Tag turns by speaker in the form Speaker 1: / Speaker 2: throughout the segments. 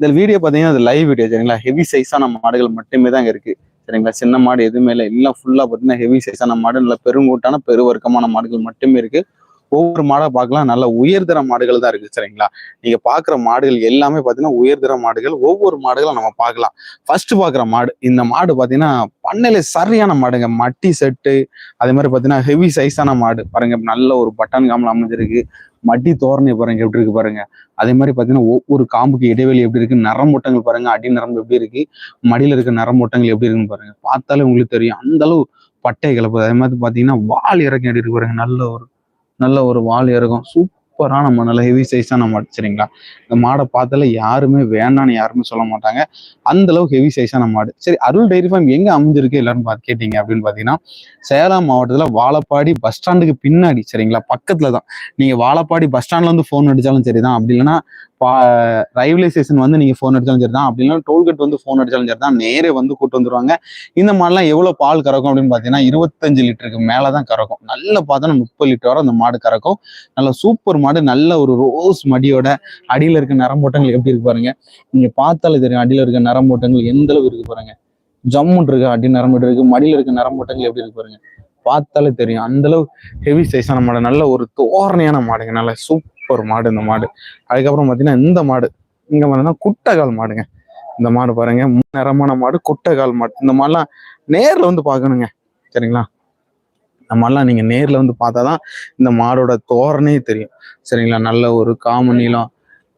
Speaker 1: இந்த வீடியோ பார்த்தீங்கன்னா அது லைவ் வீடியோ சரிங்களா? ஹெவி சைஸான மாடுகள் மட்டுமே தான் இருக்கு. சரிங்களா? சின்ன மாடு எதுவுமே இல்லை. எல்லாம் ஃபுல்லா பார்த்தீங்கன்னா ஹெவி சைஸான மாடு நல்ல பெருங்கூட்டான பெருவர்க்கமான மாடுகள் மட்டுமே இருக்கு. ஒவ்வொரு மாடா பார்க்கலாம். நல்ல உயர்தர மாடுகள் தான் இருக்கு சரிங்களா? நீங்க பாக்குற மாடுகள் எல்லாமே பாத்தீங்கன்னா உயர்தர மாடுகள். ஒவ்வொரு மாடுகளும் நம்ம பார்க்கலாம். ஃபர்ஸ்ட் பாக்குற மாடு இந்த மாடு பாத்தீங்கன்னா பண்ணையில சரியான மாடுங்க. மட்டி செட்டு அதே மாதிரி பாத்தீங்கன்னா ஹெவி சைஸான மாடு. பாருங்க நல்ல ஒரு பட்டன் காமல் அமைஞ்சிருக்கு. மட்டி தோரணை பாருங்க எப்படி இருக்கு பாருங்க. அதே மாதிரி பாத்தீங்கன்னா ஒவ்வொரு காம்புக்கு இடைவெளி எப்படி இருக்கு நரம்பூட்டங்கள் பாருங்க அடி நரம்பு எப்படி இருக்கு மடியில இருக்க நரம்பூட்டங்கள் எப்படி இருக்குன்னு பாருங்க. பார்த்தாலே உங்களுக்கு தெரியும் அந்த அளவு பட்டை கிளப்பு அதே மாதிரி பாத்தீங்கன்னா வால் இறக்கம் எப்படி இருக்கு பாருங்க நல்ல ஒரு நல்ல ஒரு வால் இறக்கும் சூப்பரான நம்ம நல்ல ஹெவி சைஸான மாடு சரிங்களா இந்த மாடை பார்த்தால யாருமே வேண்டாம்னு யாருமே சொல்ல மாட்டாங்க. அந்த அளவுக்கு ஹெவி சைஸான மாடு சரி அருள் டைரி ஃபார்ம் எங்க அமைஞ்சிருக்கு எல்லாரும் பார்த்து கேட்டீங்க அப்படின்னு பாத்தீங்கன்னா சேலம் மாவட்டத்துல வாழப்பாடி பஸ் ஸ்டாண்டுக்கு பின்னாடி சரிங்களா? பக்கத்துல தான் நீங்க வாழப்பாடி பஸ் ஸ்டாண்ட்ல வந்து ஃபோன் அடிச்சாலும் சரிதான். அப்படி இல்லைன்னா ரயில்வே ஸ்டேஷன் வந்து நீங்க ஃபோன் அடிச்சாலும் சரி தான் அப்படி டோல்கேட் வந்து ஃபோன் அடிச்சாலும் சரி தான் நேரே வந்து கூட்டு வந்துருவாங்க. இந்த மாடுலாம் எவ்வளவு பால் கறக்கும் அப்படின்னு பாத்தீங்கன்னா இருபத்தஞ்சு லிட்டருக்கு மேலதான் கறக்கும். நல்ல பார்த்தோன்னா முப்பது லிட்டர் வரை அந்த மாடு கறக்கும். நல்ல சூப்பர் மாடு நல்ல ஒரு ரோஸ் மடியோட அடியில இருக்க நரம்போட்டங்கள் எப்படி இருக்கு பாருங்க. நீங்க பார்த்தாலே தெரியும் அடியில இருக்க நரம்போட்டங்கள் எந்த அளவு இருக்கு பாருங்க. ஜம்முன் இருக்கு அடி நரம்பு இருக்கு மடியில இருக்க நரம்போட்டங்கள் எப்படி இருக்கு பாருங்க. பார்த்தாலே தெரியும். அந்த அளவு ஹெவி சைஸான மாடு நல்ல ஒரு தோரணையான மாடுங்க. நல்ல சூப்பர் ஒரு மாடு இந்த மாடு. அதுக்கப்புறம் பாத்தீங்கன்னா இந்த மாடு. இங்கே பார்த்தீங்கன்னா குட்டைக்கால் மாடுங்க. இந்த மாடு பாருங்க. நிறமான மாடு குட்டைக்கால் மாடு. இந்த மாதிரிலாம் நேர்ல வந்து பார்க்கணுங்க சரிங்களா? இந்த மாதிரிலாம் நீங்க நேர்ல வந்து பார்த்தாதான் இந்த மாடோட தோரணே தெரியும். சரிங்களா? நல்ல ஒரு காம நீளம்.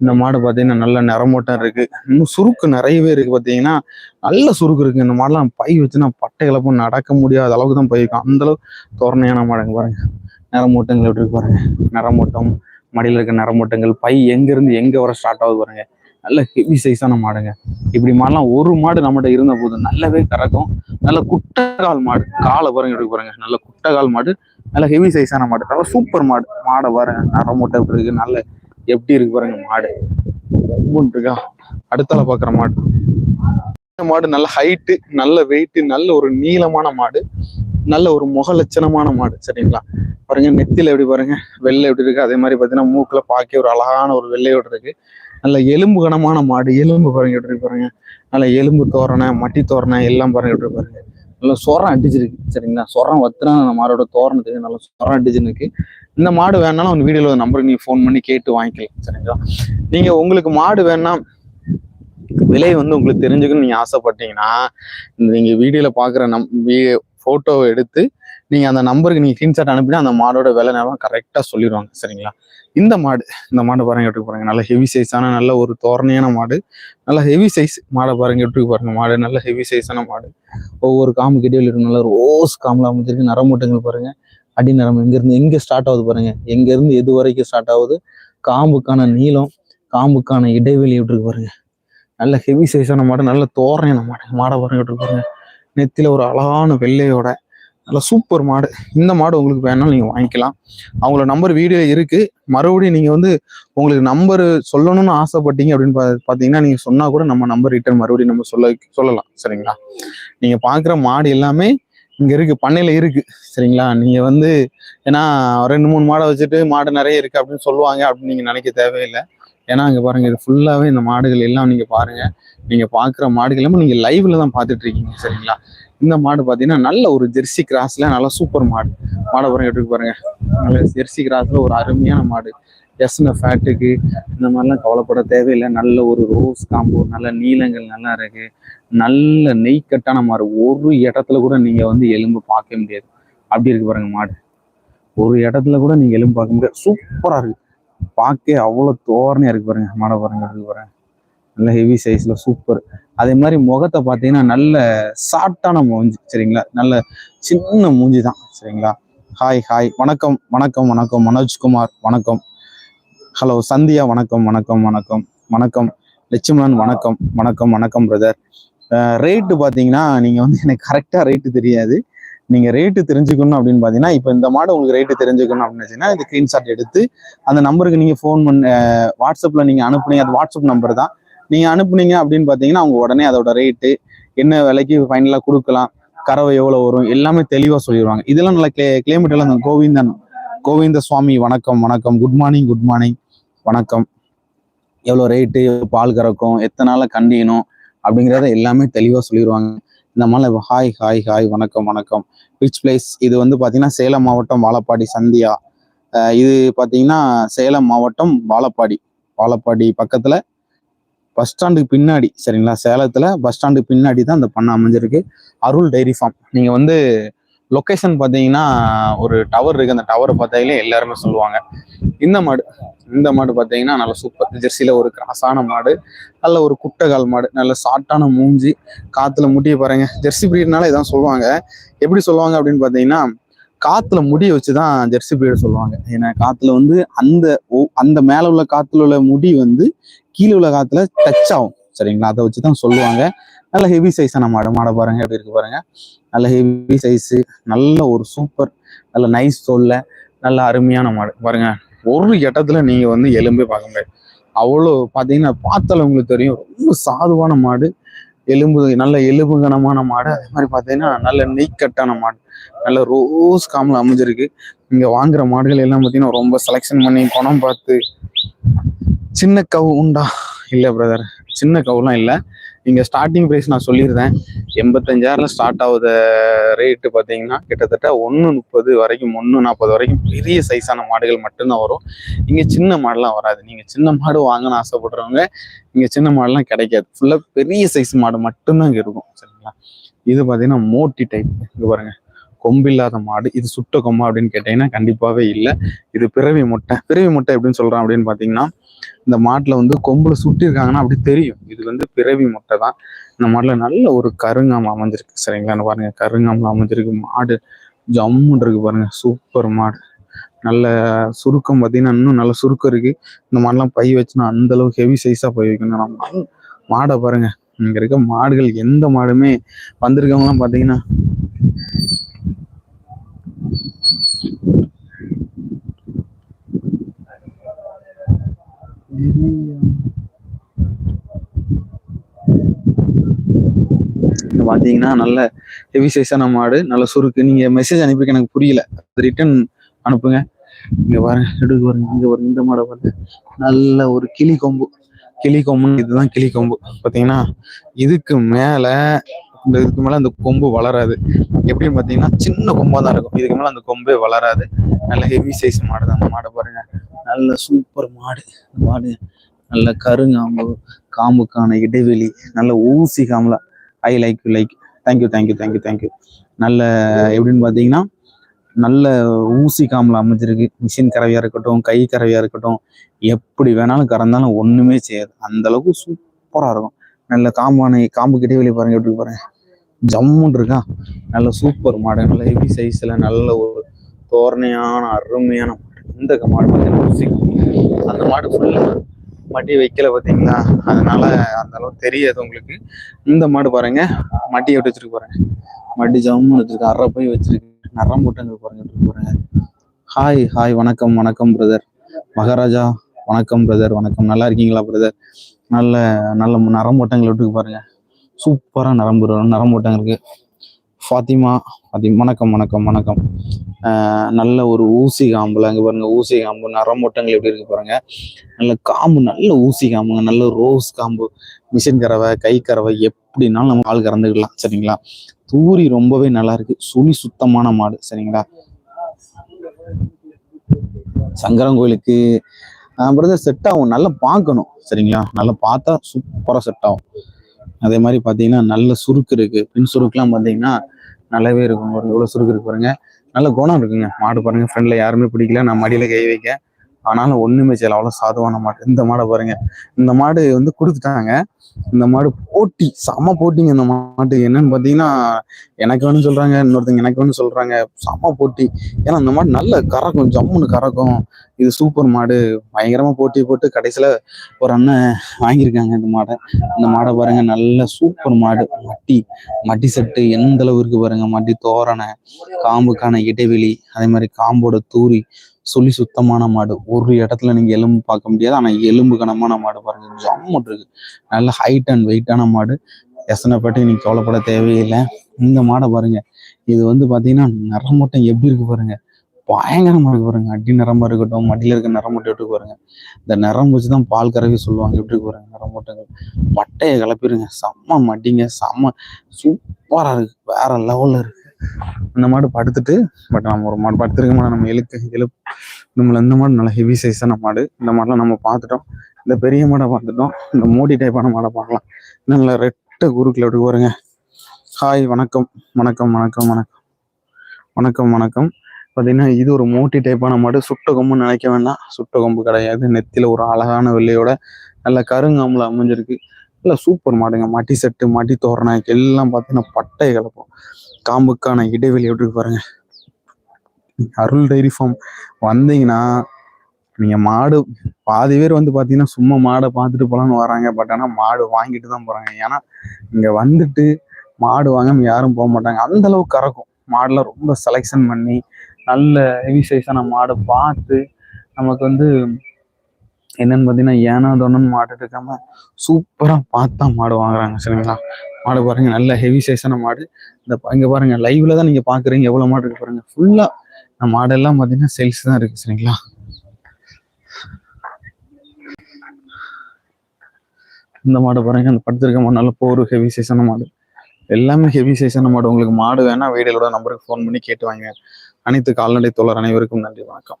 Speaker 1: இந்த மாடு பார்த்தீங்கன்னா நல்ல நிறமோட்டம் இருக்கு. இன்னும் சுருக்கு நிறையவே இருக்கு பார்த்தீங்கன்னா நல்ல சுருக்கு இருக்கு. இந்த மாடெல்லாம் பை வச்சுன்னா பட்டை இழப்பும் நடக்க முடியாத அளவுக்கு தான் போயிருக்கும் அந்த தோரணையான மாடுங்க பாருங்க. நிறமூட்டங்கள் எப்படி இருக்கு பாருங்க. நிறமூட்டம் மடியில் இருக்க நிறமூட்டங்கள் பை எங்க இருந்து எங்க வர ஸ்டார்ட் ஆகுது பாருங்க. நல்ல ஹெவி சைஸான மாடுங்க. இப்படி மாடெல்லாம் ஒரு மாடு நம்மகிட்ட இருந்த போது நல்லாவே கறக்கும். நல்ல குட்டகால் மாடு. காலை பாருங்க எப்படி பாருங்க. நல்ல குட்டகால் மாடு. நல்ல ஹெவி சைஸான மாடு. நல்ல சூப்பர் மாடு. மாடை பாருங்க. நிறமூட்டை எப்படி இருக்கு. நல்ல எப்படி இருக்கு பாருங்க மாடு. ரொம்ப இருக்கா? அடுத்தால பாக்குற மாடு. மாடு நல்ல ஹைட்டு நல்ல வெயிட்டு நல்ல ஒரு நீளமான மாடு. நல்ல ஒரு முக லட்சணமான மாடு சரிங்களா? பாருங்க நெத்தியில் எப்படி பாருங்க வெள்ளை எப்படி இருக்கு அதே மாதிரி பார்த்தீங்கன்னா மூக்கில் பாக்கி ஒரு அழகான ஒரு வெள்ளையோடு இருக்கு. நல்ல எலும்பு கனமான மாடு எலும்பு பாருங்க எப்படி பாருங்க. நல்ல எலும்பு தோரணை மட்டி தோரணை எல்லாம் பாருங்க எப்படி பாருங்க. நல்லா சொரம் அடிச்சிருக்கு சரிங்களா? சொரம் வத்துனா அந்த மாடோட தோரணத்துக்கு நல்லா சொரம் அடிச்சுன்னு இந்த மாடு வேணாலும் அவன் வீடியோல நம்பருக்கு நீங்க ஃபோன் பண்ணி கேட்டு வாங்கிக்கலாம் சரிங்களா? நீங்க உங்களுக்கு மாடு வேணா விலை வந்து உங்களுக்கு தெரிஞ்சுக்கணும்னு நீங்க ஆசைப்பட்டீங்கன்னா நீங்க வீடியோல பாக்குற நம் ஃபோட்டோவை எடுத்து நீங்க அந்த நம்பருக்கு நீங்க ஸ்க்ரீன்ஷாட் அனுப்பினா அந்த மாடோட விலை நேரம் கரெக்டா சொல்லிடுவாங்க சரிங்களா? இந்த மாடு இந்த மாடு பாருங்க எப்படி பாருங்க நல்ல ஹெவி சைஸான நல்ல ஒரு தோரணையான மாடு. நல்ல ஹெவி சைஸ் மாடை பாருங்க எப்படி பாருங்க மாடு நல்ல ஹெவி சைஸான மாடு. ஒவ்வொரு காம்பு இடைவெளி இருக்கு நல்ல ரோஸ் காமில் அமைஞ்சிருக்கு நரமூட்டங்கள் பாருங்க. அடி நரம்பு எங்கேருந்து எங்கே எங்க ஸ்டார்ட் ஆகுது பாருங்க. எங்க இருந்து எது வரைக்கும் ஸ்டார்ட் ஆகுது? காம்புக்கான நீளம் காம்புக்கான இடைவெளி எப்படி இருக்கு பாருங்க. நல்ல ஹெவி சைஸான மாடு நல்ல தோரணையான மாடு. மாடை பாருங்க எப்படி பாருங்க. நெத்தில ஒரு அழகான வெள்ளையோட நல்ல சூப்பர் மாடு. இந்த மாடு உங்களுக்கு வேணாலும் நீங்க வாங்கிக்கலாம். அவங்களோட நம்பர் வீடியோ இருக்கு. மறுபடியும் நீங்க வந்து உங்களுக்கு நம்பர் சொல்லணும்னு ஆசைப்பட்டீங்க அப்படின்னு பா- பாத்தீங்கன்னா நீங்க சொன்னா கூட நம்ம நம்பர் ரிட்டர்ன் மறுபடியும் நம்ம சொல்ல சொல்லலாம். சரிங்களா? நீங்க பாக்குற மாடு எல்லாமே இங்க இருக்கு. பண்ணையில் இருக்கு. சரிங்களா? நீங்கள் வந்து ஏன்னா ரெண்டு மூணு மாடை வச்சுட்டு மாடு நிறைய இருக்கு அப்படின்னு சொல்லுவாங்க அப்படின்னு நீங்க நினைக்க தேவையில்லை. ஏன்னா அங்கே பாருங்க இது ஃபுல்லாவே இந்த மாடுகள் எல்லாம் நீங்க பாருங்க. நீங்க பார்க்குற மாடுகள் எல்லாமே நீங்க லைவில் தான் பார்த்துட்ருக்கீங்க இருக்கீங்க சரிங்களா? இந்த மாடு பாத்தீங்கன்னா நல்ல ஒரு ஜெர்சி கிராஸ்ல நல்ல சூப்பர் மாடு. மாடை பாருங்க எப்படி பாருங்கள் பாருங்க. நல்ல ஜெர்சி கிராஸ்ல ஒரு அருமையான மாடு. எஸ்ன ஃபேட்டுக்கு இந்த மாதிரிலாம் கவலைப்பட தேவையில்லை. நல்ல ஒரு ரோஸ் காம்போ நல்ல நீளங்கள் நல்லா இருக்கு. நல்ல நெய்க்கட்டான மாடு. ஒரு இடத்துல கூட நீங்க வந்து எலும்பு பார்க்க முடியாது. அப்படி இருக்கு பாருங்க மாடு. ஒரு இடத்துல கூட நீங்க எலும்பு பார்க்க முடியாது. சூப்பரா இருக்கு. பார்க்க அவ்வளோ தோரணையாக இருக்கு பாருங்க. மாடை பாருங்க இருக்கு பாருங்க. நல்ல ஹெவி சைஸ்ல சூப்பர் அதே மாதிரி முகத்தை பார்த்தீங்கன்னா நல்ல சாஃப்டான மூஞ்சி சரிங்களா? நல்ல சின்ன மூஞ்சி தான் சரிங்களா? ஹாய் ஹாய் வணக்கம் வணக்கம் வணக்கம். மனோஜ்குமார் வணக்கம். ஹலோ சந்தியா வணக்கம் வணக்கம் வணக்கம். வணக்கம். லட்சுமணன் வணக்கம். வணக்கம் வணக்கம் பிரதர் ரேட்டு பார்த்தீங்கன்னா நீங்கள் வந்து எனக்கு கரெக்டாக ரேட்டு தெரியாது. நீங்கள் ரேட்டு தெரிஞ்சுக்கணும் அப்படின்னு பார்த்தீங்கன்னா இப்போ இந்த மாடு உங்களுக்கு ரேட்டு தெரிஞ்சுக்கணும் அப்படின்னு வச்சுன்னா இது ஸ்க்ரீன்ஷாட் எடுத்து அந்த நம்பருக்கு நீங்கள் ஃபோன் பண்ண வாட்ஸ்அப்பில் நீங்கள் அனுப்புனீங்க. அது வாட்ஸ்அப் நம்பர் தான். நீங்கள் அனுப்புனீங்க அப்படின்னு பார்த்தீங்கன்னா அவங்க உடனே அதோட ரேட்டு என்ன விலைக்கு ஃபைனலாக கொடுக்கலாம் கறவை எவ்வளோ வரும் எல்லாமே தெளிவாக சொல்லிடுவாங்க இதெல்லாம் நல்லா கிளே கிளைமேட்டெல்லாம் இந்த கோவிந்தன் கோவிந்த சுவாமி வணக்கம் வணக்கம். குட் மார்னிங் குட் மார்னிங் வணக்கம். எவ்வளோ ரேட்டு பால் கறக்கும் எத்தனை நாளில் கண்டியணும் அப்படிங்கிறத எல்லாமே தெளிவாக சொல்லிடுவாங்க இந்த மாதிரி ஹாய் ஹாய் ஹாய் வணக்கம் வணக்கம். விச் பிளேஸ் இது வந்து பார்த்தீங்கன்னா சேலம் மாவட்டம் வாழப்பாடி சந்தியா. இது பார்த்தீங்கன்னா சேலம் மாவட்டம் வாழப்பாடி. வாழப்பாடி பக்கத்தில் பஸ் ஸ்டாண்டுக்கு பின்னாடி சரிங்களா? சேலத்தில் பஸ் ஸ்டாண்டுக்கு பின்னாடி தான் இந்த பண்ணை அமைஞ்சிருக்கு. அருள் டைரி ஃபார்ம் நீங்கள் வந்து லொக்கேஷன் பார்த்தீங்கன்னா ஒரு டவர் இருக்குது அந்த டவரை பார்த்தாலே எல்லாருமே சொல்லுவாங்க. இந்த மாடு இந்த மாடு பார்த்தீங்கன்னா நல்ல சூப்பர் ஜெர்சியில் ஒரு கிராஸான மாடு நல்ல ஒரு குட்டைகால் மாடு நல்ல சாட்டான மூஞ்சி காற்றுல முடிய பாருங்க. ஜெர்சி பிரீட்னால இதான் சொல்லுவாங்க. எப்படி சொல்லுவாங்க அப்படின்னு பார்த்தீங்கன்னா காத்துல முடிய வச்சு தான் ஜெர்சி பிரீடு சொல்லுவாங்க. ஏன்னா காத்துல வந்து அந்த அந்த மேல உள்ள காத்துல உள்ள முடி வந்து கீழே உள்ள காத்துல டச் ஆகும். சரிங்களா? அதை வச்சு தான் சொல்லுவாங்க. நல்ல ஹெவி சைஸான மாடு. மாடை பாருங்க எப்படி இருக்கு பாருங்க. நல்ல ஹெவி சைஸு நல்ல ஒரு சூப்பர் நல்ல நைஸ் சொல்ல நல்ல அருமையான மாடு. பாருங்க. ஒரு இடத்துல நீங்க வந்து எலும்பே பார்க்க முடியாது. அவ்வளோ பார்த்தீங்கன்னா பார்த்தால உங்களுக்கு தெரியும். ரொம்ப சாதுவான மாடு. எலும்பு நல்ல எலும்பு கனமான மாடு. அதே மாதிரி பார்த்தீங்கன்னா நல்ல நெய்க்கட்டான மாடு. நல்ல ரோஸ் காமில் அமைஞ்சிருக்கு. இங்க வாங்குற மாடுகள் எல்லாம் பார்த்தீங்கன்னா ரொம்ப செலெக்ஷன் பண்ணி குணம் பார்த்து சின்ன கவு உண்டா? இல்லை பிரதர் சின்ன கவுலாம் இல்லை. நீங்கள் ஸ்டார்டிங் ப்ரைஸ் நான் சொல்லியிருந்தேன். எண்பத்தஞ்சாயிரம் ஸ்டார்ட் ஆகுத ரேட்டு பார்த்தீங்கன்னா கிட்டத்தட்ட ஒன்று முப்பது வரைக்கும் ஒன்று நாற்பது வரைக்கும் பெரிய சைஸான மாடுகள் மட்டும்தான் வரும். இங்கே சின்ன மாடுலாம் வராது. நீங்கள் சின்ன மாடு வாங்கணும்னு ஆசைப்படுறவங்க இங்கே சின்ன மாடுலாம் கிடைக்காது. ஃபுல்லாக பெரிய சைஸ் மாடு மட்டும்தான் இங்கே இருக்கும். சரிங்களா? இது பார்த்தீங்கன்னா மோட்டி டைப் இங்கே பாருங்கள் கொம்பு இல்லாத மாடு. இது சுட்ட கொம்பா அப்படின்னு கேட்டீங்கன்னா கண்டிப்பாகவே இல்லை. இது பிறவி முட்டை. பிறவி முட்டை எப்படின்னு சொல்கிறான் அப்படின்னு பார்த்தீங்கன்னா இந்த மாட்டுல வந்து கொம்புல சுட்டிருக்காங்கன்னா அப்படி தெரியும். இது வந்து பிறவி முட்டை தான். இந்த மாடுல நல்ல ஒரு கருங்காமல் அமைஞ்சிருக்கு. சரிங்களா? பாருங்க கருங்காமல அமைஞ்சிருக்கு. மாடு ஜம்முன்னு இருக்கு பாருங்க. சூப்பர் மாடு. நல்ல சுருக்கம் பார்த்தீங்கன்னா இன்னும் நல்ல சுருக்கம் இருக்கு. இந்த மாடெல்லாம் பை வச்சுனா அந்த அளவுக்கு ஹெவி சைஸா பை வைக்கணும். நம்ம மாடை பாருங்க. இங்க இருக்க மாடுகள் எந்த மாடுமே வந்திருக்கவங்கலாம் பார்த்தீங்கன்னா பாத்தீங்கன்னா நல்ல ஹெவி சைஸான மாடு நல்ல சுருக்கு. நீங்க மெசேஜ் அனுப்பி எனக்கு புரியல. ரிட்டர்ன் அனுப்புங்க. இங்க பாருங்க எடுக்கு பாருங்க இங்க பாருங்க இந்த மாடை பாருங்க. நல்ல ஒரு கிளி கொம்பு. கிளி கொம்புன்னு இதுதான் கிளி கொம்பு. பாத்தீங்கன்னா இதுக்கு மேல இந்த இதுக்கு மேல அந்த கொம்பு வளராது. எப்படின்னு பாத்தீங்கன்னா சின்ன கொம்பா தான் இருக்கும். இதுக்கு மேல அந்த கொம்பே வளராது. நல்ல ஹெவி சைஸ் மாடு தான் அந்த மாடை பாருங்க. நல்ல சூப்பர் மாடு. மாடு நல்ல கருங்காம்பு காம்புக்கான இடைவெளி நல்ல ஊசி காம்புல I like you like thank you thank you thank you thank you நல்ல எப்படின்னு பார்த்தீங்கன்னா நல்ல ஊசி காமில் அமைஞ்சிருக்கு. மிஷின் கறவையா இருக்கட்டும் கை கறவையா இருக்கட்டும் எப்படி வேணாலும் கறந்தாலும் ஒன்றுமே செய்யாது. அந்த அளவுக்கு சூப்பராக இருக்கும். நல்ல காம்பானை காம்பு இடைவெளி பாருங்க எப்படி பாருங்க. ஜம்முன்னு இருக்கா. நல்ல சூப்பர் மாடு. நல்ல ஹெவி சைஸ்ல நல்ல ஒரு தோரணையான அருமையான இந்த மாடு பார்த்தீங்கன்னா அந்த மாடு ஃபுல்லாக மடி வைக்கல பாத்தீங்களா? அதனால அந்த அளவுக்கு தெரியாது உங்களுக்கு. இந்த மாடு பாருங்க. மட்டியை விட்டு வச்சிருக்கு பாருங்க. மடி ஜம்முன்னு வச்சிருக்கு. அரை போய் வச்சிருக்கு. நரம் போட்டு பாருங்க எப்படி பாருங்க. ஹாய் ஹாய் வணக்கம் வணக்கம் பிரதர் மகாராஜா வணக்கம் பிரதர் வணக்கம். நல்லா இருக்கீங்களா பிரதர் நல்ல நல்ல நரம் போட்டங்கள் விட்டுக்கு பாருங்க. சூப்பரா நரம்பு நரம்பு போட்டங்க இருக்கு ஃபாத்திமா ஃபாத்திமா வணக்கம் வணக்கம் வணக்கம். நல்ல ஒரு ஊசி காம்புல அங்க பாருங்க ஊசி காம்பு நரமோட்டங்கள் எப்படி இருக்கு பாருங்க. நல்ல காம்பு நல்ல ஊசி காம்புங்க நல்ல ரோஸ் காம்பு மிஷின் கறவை கை கறவை எப்படினாலும் நம்ம ஆள் கறந்துக்கலாம் சரிங்களா? தூரி ரொம்பவே நல்லா இருக்கு. சுழி சுத்தமான மாடு சரிங்களா? சங்கரன் கோயிலுக்கு பிரதர் செட் ஆகும். நல்லா பார்க்கணும் சரிங்களா? நல்லா பார்த்தா சூப்பரா செட் ஆகும். அதே மாதிரி பார்த்தீங்கன்னா நல்ல சுருக்கு இருக்கு. பின் சுருக்குலாம் பார்த்தீங்கன்னா நல்லாவே இருக்கும். ஒரு எவ்வளோ சுருக்கு இருக்கு பாருங்க. நல்ல குணம் இருக்குங்க. மாடு பாருங்க ஃப்ரெண்ட்ல யாருமே பிடிக்கல. நான் மடியில கை வைக்க. ஆனாலும் ஒண்ணுமே செய்யல. அவ்வளோ சாதுவான மாடு. இந்த மாடை பாருங்க. இந்த மாடு வந்து கொடுத்துட்டாங்க. இந்த மாடு போட்டி. செம போட்டிங்க இந்த மாடு என்னன்னு பார்த்தீங்கன்னா எனக்கு வேணும் சொல்றாங்க. இன்னொருத்தங்க எனக்கு வேணும் சொல்றாங்க. செம போட்டி. ஏன்னா இந்த மாடு நல்ல கறக்கும். ஜம்முன்னு கறக்கும். இது சூப்பர் மாடு. பயங்கரமா போட்டி போட்டு கடைசியில ஒரு அண்ணன் வாங்கியிருக்காங்க இந்த மாடை. இந்த மாடை பாருங்க. நல்ல சூப்பர் மாடு. மட்டி. மட்டி செட்டு எந்த அளவு இருக்கு பாருங்க. மட்டி தோரணை காம்புக்கான இடைவெளி அதே மாதிரி காம்போட தூரி சொல்லி சுத்தமான மாடு. ஒரு இடத்துல நீங்க எலும்பு பார்க்க முடியாது. ஆனா எலும்பு கனமான மாடு பாருங்க. ஜம்மு இருக்கு. நல்ல ஹைட் அண்ட் வெயிட்டான மாடு. எசனை பற்றி நீங்க கவலைப்பட தேவையில்லை. இந்த மாடை பாருங்க. இது வந்து பாத்தீங்கன்னா நரமட்டம் எப்படி இருக்கு பாருங்க. பயங்கரமா இருக்கு பாருங்க. அடி நிறமா இருக்கட்டும் மடியில இருக்க நிறமூட்டை விட்டு பாருங்க. இந்த நிறம் வச்சு தான் பால் கறவி சொல்லுவாங்க. எப்படி இருக்கு பாருங்க நிறமூட்டைகள் மட்டையை கிளப்பிடுங்க செம்ம மடிங்க. செம்ம சூப்பரா இருக்கு. வேற லெவல்ல இருக்கு. இந்த மாடு படுத்துட்டு பட் நம்ம ஒரு மாடு படுத்திருக்க நம்ம எழுக்கு எழுப்பு நம்மள இந்த மாடு நல்ல ஹெவி சைஸான மாடு. இந்த மாடெலாம் நம்ம பார்த்துட்டோம். இந்த பெரிய மாடை பார்த்துட்டோம். இந்த மோடி டைப்பான மாடை பார்க்கலாம். நல்ல ரெட்ட குருக்கில் எப்படி பாருங்க. ஹாய் வணக்கம். வணக்கம் வணக்கம் வணக்கம். வணக்கம் வணக்கம். பார்த்தீங்கன்னா இது ஒரு மோட்டி டைப்பான மாடு. சுட்ட கொம்புன்னு நினைக்க வேண்டாம். சுட்ட கொம்பு கிடையாது. நெத்தியில் ஒரு அழகான வெள்ளையோட நல்ல கருங்காம்புல அமைஞ்சிருக்கு. நல்ல சூப்பர் மாடுங்க. மட்டி செட்டு மட்டி தோரணை எல்லாம் பார்த்தீங்கன்னா பட்டை கலப்போம் காம்புக்கான இடைவெளி எப்படி இருக்கு பாருங்க. Arul dairy farm. வந்தீங்கன்னா நீங்கள் மாடு பாதி பேர் வந்து பார்த்தீங்கன்னா சும்மா மாடை பார்த்துட்டு போகலான்னு வராங்க. பட் ஆனால் மாடு வாங்கிட்டு தான் போகிறாங்க ஏன்னா இங்கே வந்துட்டு மாடு வாங்காம யாரும் போக மாட்டாங்க. அந்த அளவுக்கு கறக்கும். மாடுலாம் ரொம்ப செலெக்ஷன் பண்ணி நல்ல ஹெவி சைஸான மாடு பார்த்து நமக்கு வந்து என்னன்னு பார்த்தீங்கன்னா ஏனா தோணுன்னு மாடு இருக்காம சூப்பராக பார்த்தா மாடு வாங்குறாங்க சரிங்களா? மாடு பாருங்க நல்ல ஹெவி சைஸான மாடு. இந்த இங்கே இங்க பாருங்க லைவ்ல தான் நீங்க பாக்குறீங்க எவ்வளவு மாடு இருக்கு பாருங்க. ஃபுல்லா இந்த மாடெல்லாம் பார்த்தீங்கன்னா சேல்ஸ் தான் இருக்கு சரிங்களா? இந்த மாடு பாருங்க அந்த படுத்திருக்க மாடு நல்ல போர் ஹெவி சைஸான மாடு. எல்லாமே ஹெவி சைஸான மாடு. உங்களுக்கு மாடு வேணா வீடியோட நம்பருக்கு ஃபோன் பண்ணி கேட்டு வாங்க. அனைத்து கால்நடை தோழர் அனைவருக்கும் நன்றி வணக்கம்.